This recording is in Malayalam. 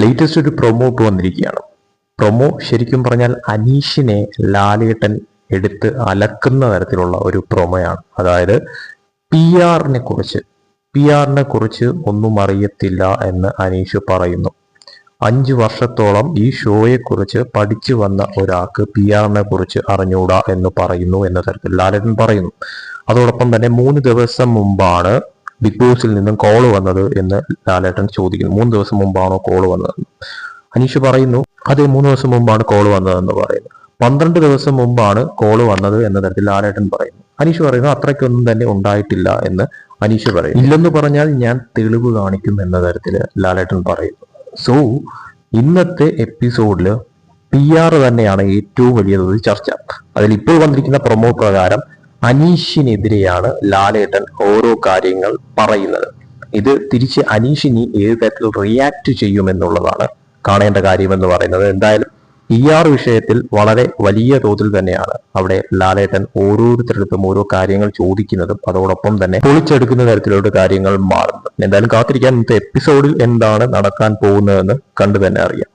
ലേറ്റസ്റ്റ് ഒരു പ്രൊമോ ഇട്ട് വന്നിരിക്കുകയാണ്. പ്രൊമോ ശരിക്കും പറഞ്ഞാൽ അനീഷിനെ ലാലേട്ടൻ എടുത്ത് അലക്കുന്ന തരത്തിലുള്ള ഒരു പ്രൊമോയാണ് അതായത് പി ആറിനെ കുറിച്ച് പി ആറിനെ കുറിച്ച് ഒന്നും അറിയത്തില്ല എന്ന് അനീഷ് പറയുന്നു. അഞ്ച് വർഷത്തോളം ഈ ഷോയെ കുറിച്ച് പഠിച്ചു വന്ന ഒരാൾക്ക് പി ആറിനെ കുറിച്ച് അറിഞ്ഞൂടാ എന്ന് പറയുന്നു എന്ന തരത്തിൽ ലാലേട്ടൻ പറയുന്നു. അതോടൊപ്പം തന്നെ മൂന്ന് ദിവസം മുമ്പാണ് ബിഗ് ബോസിൽ നിന്നും കോൾ വന്നത് എന്ന് ലാലേട്ടൻ ചോദിക്കുന്നു. മൂന്ന് ദിവസം മുമ്പാണോ കോൾ വന്നതെന്ന് അനീഷ് പറയുന്നു അതെ മൂന്ന് ദിവസം മുമ്പാണ് കോൾ വന്നതെന്ന് പറയുന്നു. പന്ത്രണ്ട് ദിവസം മുമ്പാണ് കോൾ വന്നത് എന്ന തരത്തിൽ ലാലേട്ടൻ പറയുന്നു. അനീഷ് പറയുന്നു അത്രയ്ക്കൊന്നും തന്നെ ഉണ്ടായിട്ടില്ല എന്ന് അനീഷ് പറയുന്നു. ഇല്ലെന്ന് പറഞ്ഞാൽ ഞാൻ തെളിവ് കാണിക്കും എന്ന തരത്തിൽ ലാലേട്ടൻ പറയുന്നു. സോ ഇന്നത്തെ എപ്പിസോഡിൽ പി ആർ തന്നെയാണ് ഏറ്റവും വലിയ ചർച്ച. അതിൽ ഇപ്പോൾ വന്നിരിക്കുന്ന പ്രൊമോ പ്രകാരം അനീഷിനെതിരെയാണ് ലാലേട്ടൻ ഓരോ കാര്യങ്ങൾ പറയുന്നത്. ഇത് തിരിച്ച് അനീഷിനി ഏത് തരത്തിൽ റിയാക്ട് ചെയ്യുമെന്നുള്ളതാണ് കാണേണ്ട കാര്യമെന്ന് പറയുന്നത്. എന്തായാലും ഇ ആർ വിഷയത്തിൽ വളരെ വലിയ തോതിൽ തന്നെയാണ് അവിടെ ലാലേട്ടൻ ഓരോരുത്തരടുത്തും ഓരോ കാര്യങ്ങൾ ചോദിക്കുന്നതും അതോടൊപ്പം തന്നെ പൊളിച്ചെടുക്കുന്ന തരത്തിലോട്ട് കാര്യങ്ങൾ മാറുന്നത്. എന്തായാലും കാത്തിരിക്കാൻ ഇന്നത്തെ എപ്പിസോഡിൽ എന്താണ് നടക്കാൻ പോകുന്നതെന്ന് കണ്ടു തന്നെ അറിയാം.